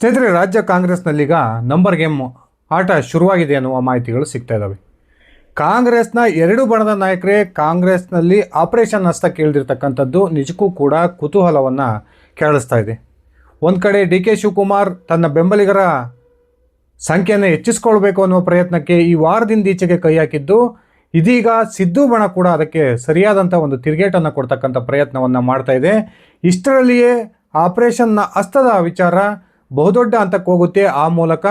ಸ್ನೇಹಿತರೆ, ರಾಜ್ಯ ಕಾಂಗ್ರೆಸ್ನಲ್ಲೀಗ number game ಆಟ ಶುರುವಾಗಿದೆ ಅನ್ನುವ ಮಾಹಿತಿಗಳು ಸಿಗ್ತಾ ಇದ್ದಾವೆ ಕಾಂಗ್ರೆಸ್ನ ಎರಡು ಬಣದ ನಾಯಕರೇ, ಕಾಂಗ್ರೆಸ್ನಲ್ಲಿ ಆಪರೇಷನ್ ಹಸ್ತ ಕೇಳ್ದಿರ್ತಕ್ಕಂಥದ್ದು ನಿಜಕ್ಕೂ ಕೂಡ ಕುತೂಹಲವನ್ನು ಕೆರಳಿಸ್ತಾ ಇದೆ. ಒಂದು ಕಡೆ ಡಿ ಕೆ ಶಿವಕುಮಾರ್ ತನ್ನ ಬೆಂಬಲಿಗರ ಸಂಖ್ಯೆಯನ್ನು ಹೆಚ್ಚಿಸ್ಕೊಳ್ಬೇಕು ಅನ್ನುವ ಪ್ರಯತ್ನಕ್ಕೆ ಈ ವಾರದಿಂದ ಈಚೆಗೆ ಕೈ ಹಾಕಿದ್ದು, ಇದೀಗ ಸಿದ್ದು ಬಣ ಕೂಡ ಅದಕ್ಕೆ ಸರಿಯಾದಂಥ ಒಂದು ತಿರುಗೇಟನ್ನು ಕೊಡ್ತಕ್ಕಂಥ ಪ್ರಯತ್ನವನ್ನು ಮಾಡ್ತಾ ಇದೆ. ಇಷ್ಟರಲ್ಲಿಯೇ ಆಪರೇಷನ್ನ ಹಸ್ತದ ವಿಚಾರ ಬಹುದೊಡ್ಡ ಹಂತಕ್ಕೆ ಹೋಗುತ್ತೆ. ಆ ಮೂಲಕ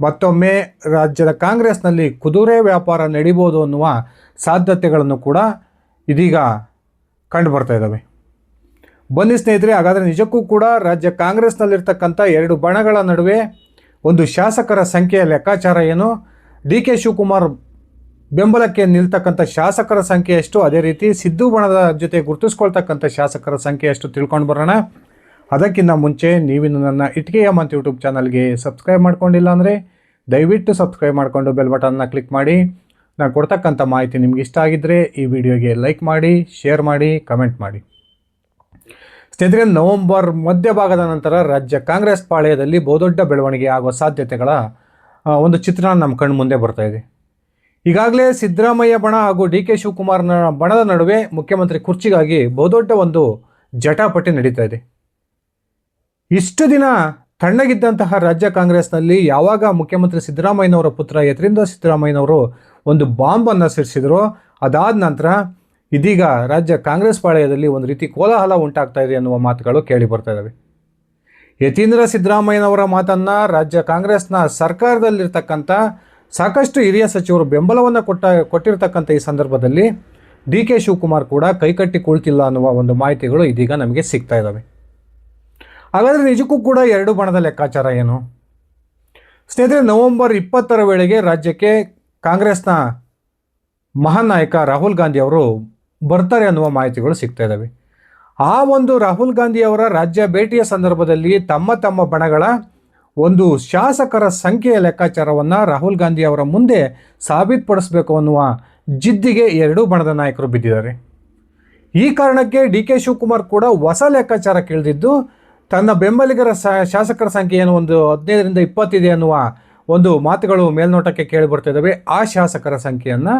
ಮತ್ತೊಮ್ಮೆ ರಾಜ್ಯದ ಕಾಂಗ್ರೆಸ್ನಲ್ಲಿ ಕುದುರೆ ವ್ಯಾಪಾರ ನಡೀಬೋದು ಅನ್ನುವ ಸಾಧ್ಯತೆಗಳನ್ನು ಕೂಡ ಇದೀಗ ಕಂಡು ಬರ್ತಾ ಇದ್ದಾವೆ. ಬನ್ನಿ ಸ್ನೇಹಿತರೆ, ಹಾಗಾದರೆ ನಿಜಕ್ಕೂ ಕೂಡ ರಾಜ್ಯ ಕಾಂಗ್ರೆಸ್ನಲ್ಲಿರ್ತಕ್ಕಂಥ ಎರಡು ಬಣಗಳ ನಡುವೆ ಒಂದು ಶಾಸಕರ ಸಂಖ್ಯೆಯ ಲೆಕ್ಕಾಚಾರ ಏನು? ಡಿ ಕೆ ಶಿವಕುಮಾರ್ ಬೆಂಬಲಕ್ಕೆ ನಿಲ್ತಕ್ಕಂಥ ಶಾಸಕರ ಸಂಖ್ಯೆ ಎಷ್ಟು? ಅದೇ ರೀತಿ ಸಿದ್ದು ಬಣದ ಜೊತೆ ಗುರುತಿಸ್ಕೊಳ್ತಕ್ಕಂಥ ಶಾಸಕರ ಸಂಖ್ಯೆ ಎಷ್ಟು ತಿಳ್ಕೊಂಡು ಬರೋಣ. ಅದಕ್ಕಿಂತ ಮುಂಚೆ ನೀವಿನ್ನು ನನ್ನ ಇಟ್ಕೆಯ ಮಂತ್ ಯೂಟ್ಯೂಬ್ ಚಾನಲ್ಗೆ ಸಬ್ಸ್ಕ್ರೈಬ್ ಮಾಡ್ಕೊಂಡಿಲ್ಲ ಅಂದರೆ ದಯವಿಟ್ಟು ಸಬ್ಸ್ಕ್ರೈಬ್ ಮಾಡಿಕೊಂಡು ಬೆಲ್ ಬಟನ್ನ ಕ್ಲಿಕ್ ಮಾಡಿ. ನಾನು ಕೊಡ್ತಕ್ಕಂಥ ಮಾಹಿತಿ ನಿಮ್ಗೆ ಇಷ್ಟ ಆಗಿದ್ದರೆ ಈ ವಿಡಿಯೋಗೆ ಲೈಕ್ ಮಾಡಿ, ಶೇರ್ ಮಾಡಿ, ಕಮೆಂಟ್ ಮಾಡಿ. ಸ್ನೇಹಿತರೆ, ನವೆಂಬರ್ ಮಧ್ಯಭಾಗದ ನಂತರ ರಾಜ್ಯ ಕಾಂಗ್ರೆಸ್ ಪಾಳ್ಯದಲ್ಲಿ ಬಹುದೊಡ್ಡ ಬೆಳವಣಿಗೆ ಆಗುವ ಸಾಧ್ಯತೆಗಳ ಒಂದು ಚಿತ್ರಣ ನಮ್ಮ ಕಣ್ಣು ಮುಂದೆ ಬರ್ತಾ ಇದೆ. ಈಗಾಗಲೇ ಸಿದ್ದರಾಮಯ್ಯ ಬಣ ಹಾಗೂ ಡಿ ಕೆ ಶಿವಕುಮಾರ್ನ ಬಣದ ನಡುವೆ ಮುಖ್ಯಮಂತ್ರಿ ಕುರ್ಚಿಗಾಗಿ ಬಹುದೊಡ್ಡ ಒಂದು ಜಟಾಪಟಿ ನಡೀತಾ ಇದೆ. ಇಷ್ಟು ದಿನ ತಣ್ಣಗಿದ್ದಂತಹ ರಾಜ್ಯ ಕಾಂಗ್ರೆಸ್ನಲ್ಲಿ ಯಾವಾಗ ಮುಖ್ಯಮಂತ್ರಿ ಸಿದ್ದರಾಮಯ್ಯನವರ ಪುತ್ರ, ಯತೀಂದ್ರ ಸಿದ್ದರಾಮಯ್ಯನವರು ಒಂದು ಬಾಂಬನ್ನು ಸಿಡಿಸಿದ್ರು, ಅದಾದ ನಂತರ ಇದೀಗ ರಾಜ್ಯ ಕಾಂಗ್ರೆಸ್ ಪಾಳ್ಯದಲ್ಲಿ ಒಂದು ರೀತಿ ಕೋಲಾಹಲ ಉಂಟಾಗ್ತಾ ಇದೆ ಎನ್ನುವ ಮಾತುಗಳು ಕೇಳಿ ಬರ್ತಾ ಇದ್ದಾವೆ ಯತೀಂದ್ರ ಸಿದ್ದರಾಮಯ್ಯನವರ ಮಾತನ್ನು ರಾಜ್ಯ ಕಾಂಗ್ರೆಸ್ನ ಸರ್ಕಾರದಲ್ಲಿರ್ತಕ್ಕಂಥ ಸಾಕಷ್ಟು ಹಿರಿಯ ಸಚಿವರು ಬೆಂಬಲವನ್ನು ಕೊಟ್ಟ, ಕೊಟ್ಟಿರ್ತಕ್ಕಂಥ ಈ ಸಂದರ್ಭದಲ್ಲಿ ಡಿ ಕೆ ಶಿವಕುಮಾರ್ ಕೂಡ ಕೈಕಟ್ಟಿ ಕುಳಿತಿಲ್ಲ ಅನ್ನುವ ಒಂದು ಮಾಹಿತಿಗಳು ಇದೀಗ ನಮಗೆ ಸಿಗ್ತಾ ಇದ್ದಾವೆ ಹಾಗಾದರೆ ನಿಜಕ್ಕೂ ಕೂಡ ಎರಡು ಬಣದ ಲೆಕ್ಕಾಚಾರ ಏನು? ಸ್ನೇಹಿತರೆ, ನವೆಂಬರ್ ಇಪ್ಪತ್ತರ ವೇಳೆಗೆ ರಾಜ್ಯಕ್ಕೆ ಕಾಂಗ್ರೆಸ್ನ ಮಹಾನ್ ನಾಯಕ ರಾಹುಲ್ ಗಾಂಧಿ ಅವರು ಬರ್ತಾರೆ ಅನ್ನುವ ಮಾಹಿತಿಗಳು ಸಿಗ್ತಾ ಇದ್ದಾವೆ ಆ ಒಂದು ರಾಹುಲ್ ಗಾಂಧಿ ಅವರ ರಾಜ್ಯ ಭೇಟಿಯ ಸಂದರ್ಭದಲ್ಲಿ ತಮ್ಮ ತಮ್ಮ ಬಣಗಳ ಒಂದು ಶಾಸಕರ ಸಂಖ್ಯೆಯ ಲೆಕ್ಕಾಚಾರವನ್ನು ರಾಹುಲ್ ಗಾಂಧಿ ಅವರ ಮುಂದೆ ಸಾಬೀತುಪಡಿಸಬೇಕು ಅನ್ನುವ ಜಿದ್ದಿಗೆ ಎರಡೂ ಬಣದ ನಾಯಕರು ಬಿದ್ದಿದ್ದಾರೆ. ಈ ಕಾರಣಕ್ಕೆ ಡಿ ಕೆ ಶಿವಕುಮಾರ್ ಕೂಡ ಹೊಸ ಲೆಕ್ಕಾಚಾರ ಕೇಳಿದಿದ್ದು ತನ್ನ ಬೆಂಬಲಿಗರ ಶಾಸಕರ ಸಂಖ್ಯೆ ಏನು? ಒಂದು ಹದಿನೈದರಿಂದ ಇಪ್ಪತ್ತಿದೆ ಅನ್ನುವ ಒಂದು ಮಾತುಗಳು ಮೇಲ್ನೋಟಕ್ಕೆ ಕೇಳಿ ಬರ್ತಾ ಇದ್ದಾವೆ ಆ ಶಾಸಕರ ಸಂಖ್ಯೆಯನ್ನು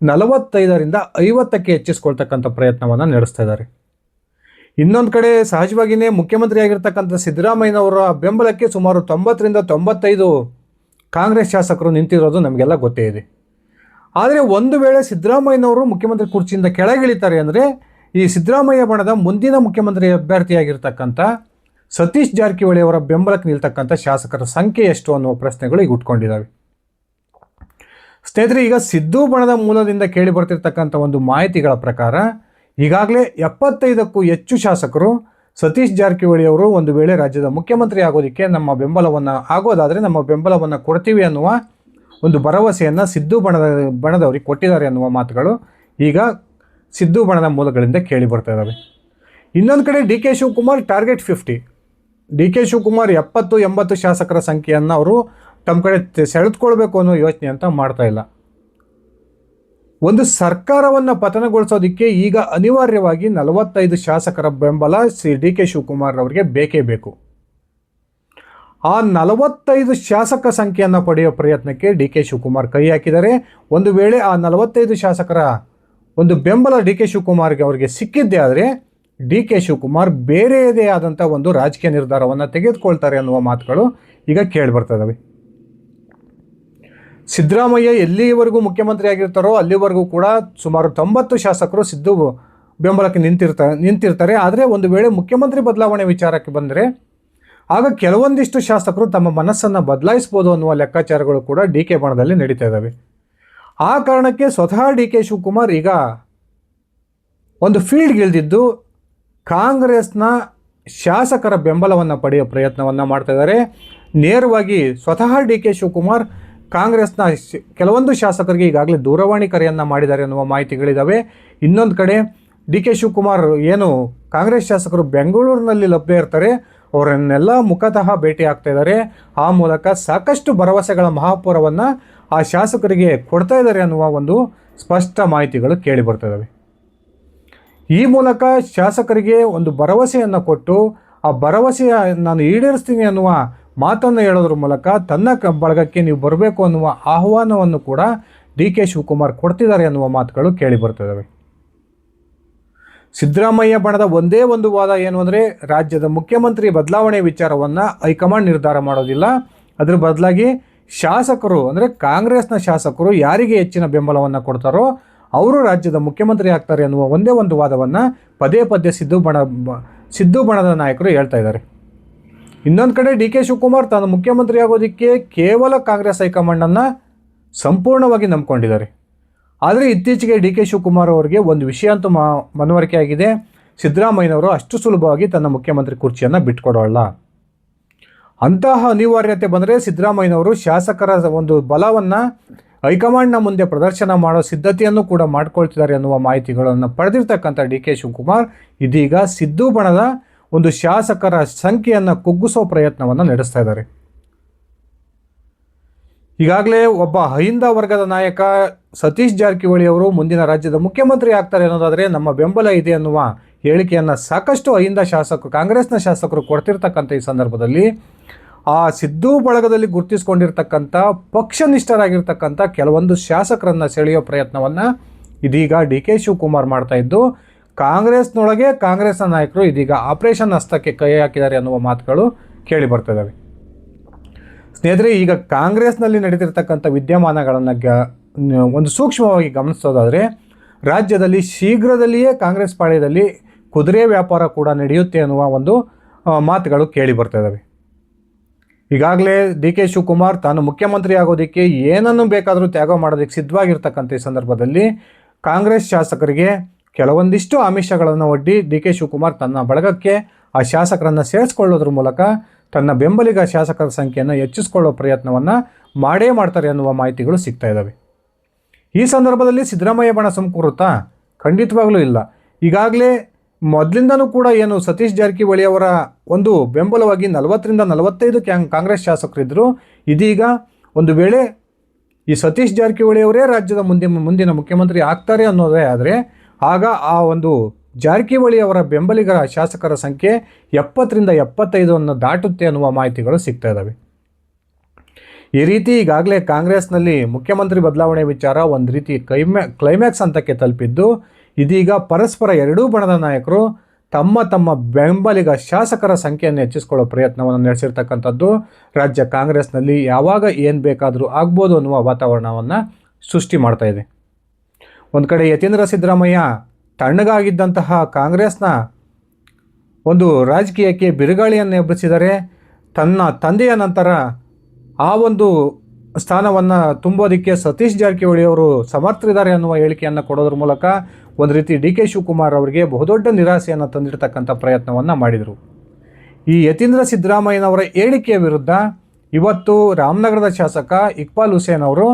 ನಲವತ್ತೈದರಿಂದ ಐವತ್ತಕ್ಕೆ ಹೆಚ್ಚಿಸ್ಕೊಳ್ತಕ್ಕಂಥ ಪ್ರಯತ್ನವನ್ನು ನಡೆಸ್ತಾ ಇದ್ದಾರೆ. ಇನ್ನೊಂದು ಕಡೆ ಸಹಜವಾಗಿಯೇ ಮುಖ್ಯಮಂತ್ರಿಯಾಗಿರ್ತಕ್ಕಂಥ ಸಿದ್ದರಾಮಯ್ಯನವರ ಬೆಂಬಲಕ್ಕೆ ಸುಮಾರು ತೊಂಬತ್ತರಿಂದ ತೊಂಬತ್ತೈದು ಕಾಂಗ್ರೆಸ್ ಶಾಸಕರು ನಿಂತಿರೋದು ನಮಗೆಲ್ಲ ಗೊತ್ತೇ ಇದೆ. ಆದರೆ ಒಂದು ವೇಳೆ ಸಿದ್ದರಾಮಯ್ಯನವರು ಮುಖ್ಯಮಂತ್ರಿ ಕುರ್ಚಿಯಿಂದ ಕೆಳಗಿಳಿತಾರೆ ಅಂದರೆ ಈ ಸಿದ್ದರಾಮಯ್ಯ ಬಣದ ಮುಂದಿನ ಮುಖ್ಯಮಂತ್ರಿ ಅಭ್ಯರ್ಥಿಯಾಗಿರ್ತಕ್ಕಂಥ ಸತೀಶ್ ಜಾರಕಿಹೊಳಿ ಅವರ ಬೆಂಬಲಕ್ಕೆ ನಿಲ್ತಕ್ಕಂಥ ಶಾಸಕರ ಸಂಖ್ಯೆ ಎಷ್ಟು ಅನ್ನುವ ಪ್ರಶ್ನೆಗಳು ಈಗ ಉಟ್ಕೊಂಡಿದ್ದಾವೆ. ಸ್ನೇಹಿತರೆ, ಈಗ ಸಿದ್ದು ಬಣದ ಮೂಲದಿಂದ ಕೇಳಿ ಬರ್ತಿರ್ತಕ್ಕಂಥ ಒಂದು ಮಾಹಿತಿಗಳ ಪ್ರಕಾರ, ಈಗಾಗಲೇ ಎಪ್ಪತ್ತೈದಕ್ಕೂ ಹೆಚ್ಚು ಶಾಸಕರು ಸತೀಶ್ ಜಾರಕಿಹೊಳಿ ಅವರು ಒಂದು ವೇಳೆ ರಾಜ್ಯದ ಮುಖ್ಯಮಂತ್ರಿ ಆಗೋದಕ್ಕೆ ನಮ್ಮ ಬೆಂಬಲವನ್ನು ಆಗೋದಾದರೆ ನಮ್ಮ ಬೆಂಬಲವನ್ನು ಕೊಡ್ತೀವಿ ಅನ್ನುವ ಒಂದು ಭರವಸೆಯನ್ನು ಸಿದ್ದು ಬಣದ, ಬಣದವರಿಗೆ ಕೊಟ್ಟಿದ್ದಾರೆ ಅನ್ನುವ ಮಾತುಗಳು ಈಗ ಸಿದ್ದು ಬಣದ ಮೂಲಗಳಿಂದ ಕೇಳಿ ಬರ್ತಾ ಇದ್ದಾವೆ ಇನ್ನೊಂದು ಕಡೆ D K Shivakumar target fifty. D K Shivakumar ಎಪ್ಪತ್ತು, ಎಂಬತ್ತು ಶಾಸಕರ ಸಂಖ್ಯೆಯನ್ನು ಅವರು ತಮ್ಮ ಕಡೆ ಸೆಳೆದುಕೊಳ್ಬೇಕು ಅನ್ನೋ ಯೋಚನೆ ಅಂತ ಮಾಡ್ತಾ ಇಲ್ಲ. ಒಂದು ಸರ್ಕಾರವನ್ನು ಪತನಗೊಳಿಸೋದಕ್ಕೆ ಈಗ ಅನಿವಾರ್ಯವಾಗಿ ನಲವತ್ತೈದು ಶಾಸಕರ ಬೆಂಬಲ ಸಿ ಡಿ ಕೆ ಶಿವಕುಮಾರ್ ಅವರಿಗೆ ಬೇಕೇ ಬೇಕು. ಆ ನಲವತ್ತೈದು ಶಾಸಕ ಸಂಖ್ಯೆಯನ್ನು ಪಡೆಯುವ ಪ್ರಯತ್ನಕ್ಕೆ ಡಿ ಕೆ ಶಿವಕುಮಾರ್ ಕೈ ಹಾಕಿದರೆ ಒಂದು ವೇಳೆ ಆ ನಲವತ್ತೈದು ಶಾಸಕರ ಒಂದು ಬೆಂಬಲ ಡಿ ಕೆ ಶಿವಕುಮಾರ್ಗೆ ಅವರಿಗೆ ಸಿಕ್ಕಿದ್ದೇ ಆದರೆ ಡಿ ಕೆ ಶಿವಕುಮಾರ್ ಬೇರೆಯದೇ ಆದಂಥ ಒಂದು ರಾಜಕೀಯ ನಿರ್ಧಾರವನ್ನು ತೆಗೆದುಕೊಳ್ತಾರೆ ಅನ್ನುವ ಮಾತುಗಳು ಈಗ ಕೇಳಿ ಇದಾವೆ ಸಿದ್ದರಾಮಯ್ಯ ಎಲ್ಲಿವರೆಗೂ ಮುಖ್ಯಮಂತ್ರಿ ಆಗಿರ್ತಾರೋ ಅಲ್ಲಿವರೆಗೂ ಕೂಡ ಸುಮಾರು ತೊಂಬತ್ತು ಶಾಸಕರು ಸಿದ್ದು ಬೆಂಬಲಕ್ಕೆ ನಿಂತಿರ್ತಾರೆ ನಿಂತಿರ್ತಾರೆ. ಆದರೆ ಒಂದು ವೇಳೆ ಮುಖ್ಯಮಂತ್ರಿ ಬದಲಾವಣೆ ವಿಚಾರಕ್ಕೆ ಬಂದರೆ ಆಗ ಕೆಲವೊಂದಿಷ್ಟು ಶಾಸಕರು ತಮ್ಮ ಮನಸ್ಸನ್ನು ಬದಲಾಯಿಸ್ಬೋದು ಅನ್ನುವ ಲೆಕ್ಕಾಚಾರಗಳು ಕೂಡ ಡಿ ಕೆ ಬಣದಲ್ಲಿ ನಡೀತಾ ಇದ್ದಾವೆ ಆ ಕಾರಣಕ್ಕೆ ಸ್ವತಃ ಡಿ ಕೆ ಶಿವಕುಮಾರ್ ಈಗ ಒಂದು ಫೀಲ್ಡ್ಗೆ ಇಳಿದಿದ್ದು ಕಾಂಗ್ರೆಸ್ನ ಶಾಸಕರ ಬೆಂಬಲವನ್ನು ಪಡೆಯೋ ಪ್ರಯತ್ನವನ್ನು ಮಾಡ್ತಾ ಇದ್ದಾರೆ. ನೇರವಾಗಿ ಸ್ವತಃ ಡಿ ಕೆ ಶಿವಕುಮಾರ್ ಕಾಂಗ್ರೆಸ್ನ ಕೆಲವೊಂದು ಶಾಸಕರಿಗೆ ಈಗಾಗಲೇ ದೂರವಾಣಿ ಕರೆಯನ್ನು ಮಾಡಿದ್ದಾರೆ ಅನ್ನುವ ಮಾಹಿತಿಗಳಿದ್ದಾವೆ ಇನ್ನೊಂದು ಕಡೆ ಡಿ ಕೆ ಶಿವಕುಮಾರ್ ಏನು ಕಾಂಗ್ರೆಸ್ ಶಾಸಕರು ಬೆಂಗಳೂರಿನಲ್ಲಿ ಲಭ್ಯ ಇರ್ತಾರೆ, ಅವರನ್ನೆಲ್ಲ ಮುಖತಃ ಭೇಟಿ ಆಗ್ತಾ ಇದ್ದಾರೆ. ಆ ಮೂಲಕ ಸಾಕಷ್ಟು ಭರವಸೆಗಳ ಮಹಾಪುರವನ್ನು ಆ ಶಾಸಕರಿಗೆ ಕೊಡ್ತಾ ಇದ್ದಾರೆ ಅನ್ನುವ ಒಂದು ಸ್ಪಷ್ಟ ಮಾಹಿತಿಗಳು ಕೇಳಿ ಬರ್ತಾ ಇದ್ದಾವೆ ಈ ಮೂಲಕ ಶಾಸಕರಿಗೆ ಒಂದು ಭರವಸೆಯನ್ನು ಕೊಟ್ಟು, ಆ ಭರವಸೆಯ ನಾನು ಈಡೇರಿಸ್ತೀನಿ ಅನ್ನುವ ಮಾತನ್ನು ಹೇಳೋದ್ರ ಮೂಲಕ ತನ್ನ ಕ, ಬಳಗಕ್ಕೆ ನೀವು ಬರಬೇಕು ಅನ್ನುವ ಆಹ್ವಾನವನ್ನು ಕೂಡ ಡಿ ಕೆ ಶಿವಕುಮಾರ್ ಕೊಡ್ತಿದ್ದಾರೆ ಅನ್ನುವ ಮಾತುಗಳು ಕೇಳಿ ಬರ್ತಿದ್ದಾವೆ ಸಿದ್ದರಾಮಯ್ಯ ಬಣದ ಒಂದೇ ಒಂದು ವಾದ ಏನು ಅಂದರೆ, ರಾಜ್ಯದ ಮುಖ್ಯಮಂತ್ರಿ ಬದಲಾವಣೆ ವಿಚಾರವನ್ನು ಹೈಕಮಾಂಡ್ ನಿರ್ಧಾರ ಮಾಡೋದಿಲ್ಲ. ಅದರ ಬದಲಾಗಿ ಶಾಸಕರು ಅಂದರೆ ಕಾಂಗ್ರೆಸ್ನ ಶಾಸಕರು ಯಾರಿಗೆ ಹೆಚ್ಚಿನ ಬೆಂಬಲವನ್ನು ಕೊಡ್ತಾರೋ ಅವರು ರಾಜ್ಯದ ಮುಖ್ಯಮಂತ್ರಿ ಆಗ್ತಾರೆ ಅನ್ನುವ ಒಂದೇ ಒಂದು ವಾದವನ್ನು ಪದೇ ಪದೇ ಸಿದ್ದು ಬಣ ಸಿದ್ದು ಬಣದ ನಾಯಕರು ಹೇಳ್ತಾ ಇದ್ದಾರೆ. ಇನ್ನೊಂದು ಕಡೆ ಡಿ ಕೆ ಶಿವಕುಮಾರ್ ತಾನು ಮುಖ್ಯಮಂತ್ರಿ ಆಗೋದಕ್ಕೆ ಕೇವಲ ಕಾಂಗ್ರೆಸ್ ಹೈಕಮಾಂಡನ್ನು ಸಂಪೂರ್ಣವಾಗಿ ನಂಬ್ಕೊಂಡಿದ್ದಾರೆ. ಆದರೆ ಇತ್ತೀಚೆಗೆ ಡಿ ಕೆ ಶಿವಕುಮಾರ್ ಅವರಿಗೆ ಒಂದು ವಿಷಯ ಅಂತೂ ಮಾ, ಮನವರಿಕೆ ಆಗಿದೆ. ಸಿದ್ದರಾಮಯ್ಯನವರು ಅಷ್ಟು ಸುಲಭವಾಗಿ ತನ್ನ ಮುಖ್ಯಮಂತ್ರಿ ಕುರ್ಚಿಯನ್ನು ಬಿಟ್ಕೊಡೋಲ್ಲ. ಅಂತಹ ಅನಿವಾರ್ಯತೆ ಬಂದರೆ ಸಿದ್ದರಾಮಯ್ಯನವರು ಶಾಸಕರ ಒಂದು ಬಲವನ್ನು ಹೈಕಮಾಂಡ್ನ ಮುಂದೆ ಪ್ರದರ್ಶನ ಮಾಡೋ ಸಿದ್ಧತೆಯನ್ನು ಕೂಡ ಮಾಡ್ಕೊಳ್ತಿದ್ದಾರೆ ಎನ್ನುವ ಮಾಹಿತಿಗಳನ್ನು ಪಡೆದಿರ್ತಕ್ಕಂಥ ಡಿ ಕೆ ಶಿವಕುಮಾರ್, ಇದೀಗ ಸಿದ್ದು ಬಣದ ಒಂದು ಶಾಸಕರ ಸಂಖ್ಯೆಯನ್ನು ಕುಗ್ಗಿಸೋ ಪ್ರಯತ್ನವನ್ನು ನಡೆಸ್ತಾ ಇದ್ದಾರೆ. ಈಗಾಗಲೇ ಒಬ್ಬ ಅಹಿಂದ ವರ್ಗದ ನಾಯಕ ಸತೀಶ್ ಜಾರಕಿಹೊಳಿ ಅವರು ಮುಂದಿನ ರಾಜ್ಯದ ಮುಖ್ಯಮಂತ್ರಿ ಆಗ್ತಾರೆ ಅನ್ನೋದಾದರೆ ನಮ್ಮ ಬೆಂಬಲ ಇದೆ ಅನ್ನುವ ಹೇಳಿಕೆಯನ್ನು ಸಾಕಷ್ಟು ಅಹಿಂದ ಶಾಸಕರು ಕಾಂಗ್ರೆಸ್ನ ಶಾಸಕರು ಕೊಡ್ತಿರ್ತಕ್ಕಂಥ ಈ ಸಂದರ್ಭದಲ್ಲಿ ಆ ಸಿದ್ದು ಬಳಗದಲ್ಲಿ ಗುರುತಿಸ್ಕೊಂಡಿರ್ತಕ್ಕಂಥ ಪಕ್ಷನಿಷ್ಠರಾಗಿರ್ತಕ್ಕಂಥ ಕೆಲವೊಂದು ಶಾಸಕರನ್ನ ಸೆಳೆಯೋ ಪ್ರಯತ್ನವನ್ನು ಇದೀಗ ಡಿ ಕೆ ಶಿವಕುಮಾರ್ ಮಾಡ್ತಾ ಇದ್ದು, ಕಾಂಗ್ರೆಸ್ನೊಳಗೆ ಕಾಂಗ್ರೆಸ್ನ ನಾಯಕರು ಇದೀಗ ಆಪರೇಷನ್ ಹಸ್ತಕ್ಕೆ ಕೈ ಹಾಕಿದ್ದಾರೆ ಅನ್ನುವ ಮಾತುಗಳು ಕೇಳಿ ಬರ್ತಿದ್ದಾವೆ ಸ್ನೇಹಿತರೆ, ಈಗ ಕಾಂಗ್ರೆಸ್ನಲ್ಲಿ ನಡೀತಿರ್ತಕ್ಕಂಥ ವಿದ್ಯಮಾನಗಳನ್ನು ಗ ಒಂದು ಸೂಕ್ಷ್ಮವಾಗಿ ಗಮನಿಸೋದಾದರೆ, ರಾಜ್ಯದಲ್ಲಿ ಶೀಘ್ರದಲ್ಲಿಯೇ ಕಾಂಗ್ರೆಸ್ ಪಾಳ್ಯದಲ್ಲಿ ಕುದುರೆ ವ್ಯಾಪಾರ ಕೂಡ ನಡೆಯುತ್ತೆ ಅನ್ನುವ ಒಂದು ಮಾತುಗಳು ಕೇಳಿ ಬರ್ತಾ ಇದ್ದಾವೆ ಈಗಾಗಲೇ ಡಿ ಕೆ ಶಿವಕುಮಾರ್ ತಾನು ಮುಖ್ಯಮಂತ್ರಿ ಆಗೋದಕ್ಕೆ ಏನನ್ನು ಬೇಕಾದರೂ ತ್ಯಾಗ ಮಾಡೋದಕ್ಕೆ ಸಿದ್ಧವಾಗಿರ್ತಕ್ಕಂಥ ಈ ಸಂದರ್ಭದಲ್ಲಿ ಕಾಂಗ್ರೆಸ್ ಶಾಸಕರಿಗೆ ಕೆಲವೊಂದಿಷ್ಟು ಆಮಿಷಗಳನ್ನು ಒಡ್ಡಿ ಡಿ ಕೆ ಶಿವಕುಮಾರ್ ತನ್ನ ಬಳಗಕ್ಕೆ ಆ ಶಾಸಕರನ್ನು ಸೇರಿಸ್ಕೊಳ್ಳೋದ್ರ ಮೂಲಕ ತನ್ನ ಬೆಂಬಲಿಗ ಶಾಸಕರ ಸಂಖ್ಯೆಯನ್ನು ಹೆಚ್ಚಿಸಿಕೊಳ್ಳೋ ಪ್ರಯತ್ನವನ್ನು ಮಾಡೇ ಮಾಡ್ತಾರೆ ಅನ್ನುವ ಮಾಹಿತಿಗಳು ಸಿಗ್ತಾ ಇದ್ದಾವೆ ಈ ಸಂದರ್ಭದಲ್ಲಿ ಸಿದ್ದರಾಮಯ್ಯ ಬಣ ಸಮಕೂರುತ್ತಾ ಖಂಡಿತವಾಗಲೂ ಇಲ್ಲ. ಈಗಾಗಲೇ ಮೊದಲಿಂದನೂ ಕೂಡ ಏನು ಸತೀಶ್ ಜಾರಕಿಹೊಳಿ ಅವರ ಒಂದು ಬೆಂಬಲವಾಗಿ ನಲವತ್ತರಿಂದ ನಲವತ್ತೈದು ಕ್ಯಾಂಗ್ ಕಾಂಗ್ರೆಸ್ ಶಾಸಕರಿದ್ದರು ಇದೀಗ ಒಂದು ವೇಳೆ ಈ ಸತೀಶ್ ಜಾರಕಿಹೊಳಿ ಅವರೇ ರಾಜ್ಯದ ಮುಂದೆ ಮುಂದಿನ ಮುಖ್ಯಮಂತ್ರಿ ಆಗ್ತಾರೆ ಅನ್ನೋದೇ ಆದರೆ, ಆಗ ಆ ಒಂದು ಜಾರಕಿಹೊಳಿ ಅವರ ಬೆಂಬಲಿಗರ ಶಾಸಕರ ಸಂಖ್ಯೆ ಎಪ್ಪತ್ತರಿಂದ ಎಪ್ಪತ್ತೈದನ್ನು ದಾಟುತ್ತೆ ಅನ್ನುವ ಮಾಹಿತಿಗಳು ಸಿಗ್ತಾ ಇದ್ದಾವೆ ಈ ರೀತಿ ಈಗಾಗಲೇ ಕಾಂಗ್ರೆಸ್ನಲ್ಲಿ ಮುಖ್ಯಮಂತ್ರಿ ಬದಲಾವಣೆ ವಿಚಾರ ಒಂದು ರೀತಿ ಕ್ಲೈಮ್ಯಾ ಕ್ಲೈಮ್ಯಾಕ್ಸ್ ಹಂತಕ್ಕೆ ತಲುಪಿದ್ದು ಇದೀಗ ಪರಸ್ಪರ ಎರಡೂ ಬಣದ ನಾಯಕರು ತಮ್ಮ ತಮ್ಮ ಬೆಂಬಲಿಗ ಶಾಸಕರ ಸಂಖ್ಯೆಯನ್ನು ಹೆಚ್ಚಿಸಿಕೊಳ್ಳೋ ಪ್ರಯತ್ನವನ್ನು ನಡೆಸಿರ್ತಕ್ಕಂಥದ್ದು. ರಾಜ್ಯ ಕಾಂಗ್ರೆಸ್ನಲ್ಲಿ ಯಾವಾಗ ಏನು ಬೇಕಾದರೂ ಆಗ್ಬೋದು ಅನ್ನುವ ವಾತಾವರಣವನ್ನು ಸೃಷ್ಟಿ ಮಾಡ್ತಾ ಇದೆ. ಒಂದು ಕಡೆ ಯತೀಂದ್ರ ಸಿದ್ದರಾಮಯ್ಯ ತಣ್ಣಗಾಗಿದ್ದಂತಹ ಕಾಂಗ್ರೆಸ್ನ ಒಂದು ರಾಜಕೀಯಕ್ಕೆ ಬಿರುಗಾಳಿಯನ್ನು ಎಬ್ಬಿಸಿದರೆ ತನ್ನ ತಂದೆಯ ನಂತರ ಆ ಒಂದು ಸ್ಥಾನವನ್ನು ತುಂಬೋದಕ್ಕೆ ಸತೀಶ್ ಜಾರಕಿಹೊಳಿ ಅವರು ಸಮರ್ಥರಿದ್ದಾರೆ ಅನ್ನುವ ಹೇಳಿಕೆಯನ್ನು ಕೊಡೋದ್ರ ಮೂಲಕ ಒಂದು ರೀತಿ ಡಿ ಕೆ ಶಿವಕುಮಾರ್ ಅವರಿಗೆ ಬಹುದೊಡ್ಡ ನಿರಾಸೆಯನ್ನು ತಂದಿರತಕ್ಕಂಥ ಪ್ರಯತ್ನವನ್ನು ಮಾಡಿದರು. ಈ ಯತೀಂದ್ರ ಸಿದ್ದರಾಮಯ್ಯನವರ ಹೇಳಿಕೆಯ ವಿರುದ್ಧ ಇವತ್ತು ರಾಮನಗರದ ಶಾಸಕ ಇಕ್ಬಾಲ್ ಹುಸೇನ್ ಅವರು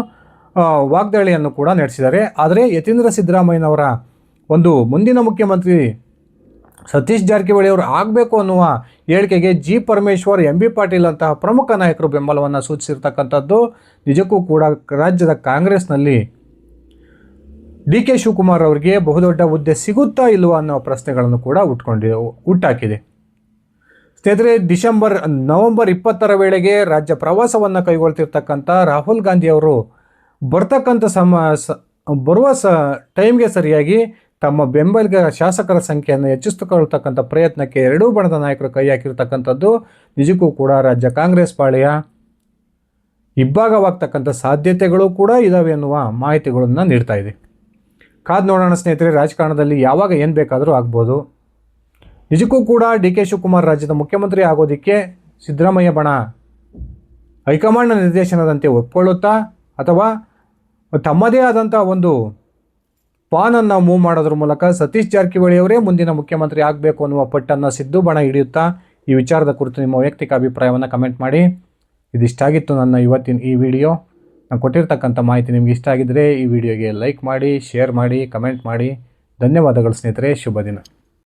ವಾಗ್ದಾಳಿಯನ್ನು ಕೂಡ ನಡೆಸಿದ್ದಾರೆ. ಆದರೆ ಯತೀಂದ್ರ ಸಿದ್ದರಾಮಯ್ಯನವರ ಒಂದು ಮುಂದಿನ ಮುಖ್ಯಮಂತ್ರಿ ಸತೀಶ್ ಜಾರಕಿಹೊಳಿ ಅವರು ಆಗಬೇಕು ಅನ್ನುವ ಹೇಳಿಕೆಗೆ G Parameshwar, M B Patil ಅಂತಹ ಪ್ರಮುಖ ನಾಯಕರು ಬೆಂಬಲವನ್ನು ಸೂಚಿಸಿರ್ತಕ್ಕಂಥದ್ದು ನಿಜಕ್ಕೂ ಕೂಡ ರಾಜ್ಯದ ಕಾಂಗ್ರೆಸ್ನಲ್ಲಿ. ಡಿ ಕೆ ಶಿವಕುಮಾರ್ ಅವರಿಗೆ ಬಹುದೊಡ್ಡ ಹುದ್ದೆ ಸಿಗುತ್ತಾ ಇಲ್ವಾ ಅನ್ನೋ ಪ್ರಶ್ನೆಗಳನ್ನು ಕೂಡ ಉಟ್ಕೊಂಡಿ ಹುಟ್ಟಾಕಿದೆ ಸ್ನೇಹಿತರೆ, ಡಿಸೆಂಬರ್, ನವೆಂಬರ್ ಇಪ್ಪತ್ತರ ವೇಳೆಗೆ ರಾಜ್ಯ ಪ್ರವಾಸವನ್ನು ಕೈಗೊಳ್ತಿರ್ತಕ್ಕಂಥ ರಾಹುಲ್ ಗಾಂಧಿ ಅವರು ಬರ್ತಕ್ಕಂಥ ಸಮ ಬರುವ ಸ, ಟೈಮ್ಗೆ ಸರಿಯಾಗಿ ತಮ್ಮ ಬೆಂಬಲಿಗ ಶಾಸಕರ ಸಂಖ್ಯೆಯನ್ನು ಹೆಚ್ಚಿಸಿಕೊಳ್ಳತಕ್ಕಂಥ ಪ್ರಯತ್ನಕ್ಕೆ ಎರಡೂ ಬಣದ ನಾಯಕರು ಕೈ ಹಾಕಿರ್ತಕ್ಕಂಥದ್ದು ನಿಜಕ್ಕೂ ಕೂಡ ರಾಜ್ಯ ಕಾಂಗ್ರೆಸ್ ಪಾಳೆಯ. ಇಬ್ಬಾಗವಾಗ್ತಕ್ಕಂಥ ಸಾಧ್ಯತೆಗಳು ಕೂಡ ಇದ್ದಾವೆ ಎನ್ನುವ ಮಾಹಿತಿಗಳನ್ನು ನೀಡ್ತಾ ಇದೆ. ಕಾದು ನೋಡೋಣ ಸ್ನೇಹಿತರೆ, ರಾಜಕಾರಣದಲ್ಲಿ ಯಾವಾಗ ಏನು ಬೇಕಾದರೂ ಆಗ್ಬೋದು. ನಿಜಕ್ಕೂ ಕೂಡ ಡಿ ಕೆ ಶಿವಕುಮಾರ್ ರಾಜ್ಯದ ಮುಖ್ಯಮಂತ್ರಿ ಆಗೋದಕ್ಕೆ ಸಿದ್ದರಾಮಯ್ಯ ಬಣ ಹೈಕಮಾಂಡ್ನ ನಿರ್ದೇಶನದಂತೆ ಒಪ್ಕೊಳ್ಳುತ್ತಾ ಅಥವಾ ತಮ್ಮದೇ ಆದಂಥ ಒಂದು ಪಾನನ್ನು ಮೂವ್ ಮಾಡೋದ್ರ ಮೂಲಕ ಸತೀಶ್ ಜಾರಕಿಹೊಳಿ ಅವರೇ ಮುಂದಿನ ಮುಖ್ಯಮಂತ್ರಿ ಆಗಬೇಕು ಅನ್ನುವ ಪಟ್ಟನ್ನು ಸಿದ್ದು ಬಣ ಹಿಡಿಯುತ್ತಾ ಈ ವಿಚಾರದ ಕುರಿತು ನಿಮ್ಮ ವೈಯಕ್ತಿಕ ಅಭಿಪ್ರಾಯವನ್ನು ಕಮೆಂಟ್ ಮಾಡಿ. ಇದಿಷ್ಟಾಗಿತ್ತು ನನ್ನ ಇವತ್ತಿನ ಈ ವಿಡಿಯೋ ನಾನು ಕೊಟ್ಟಿರ್ತಕ್ಕಂಥ ಮಾಹಿತಿ ನಿಮ್ಗೆ ಇಷ್ಟ ಆಗಿದ್ದರೆ ಈ ವಿಡಿಯೋಗೆ ಲೈಕ್ ಮಾಡಿ ಶೇರ್ ಮಾಡಿ ಕಮೆಂಟ್ ಮಾಡಿ. ಧನ್ಯವಾದಗಳು ಸ್ನೇಹಿತರೆ, ಶುಭ ದಿನ.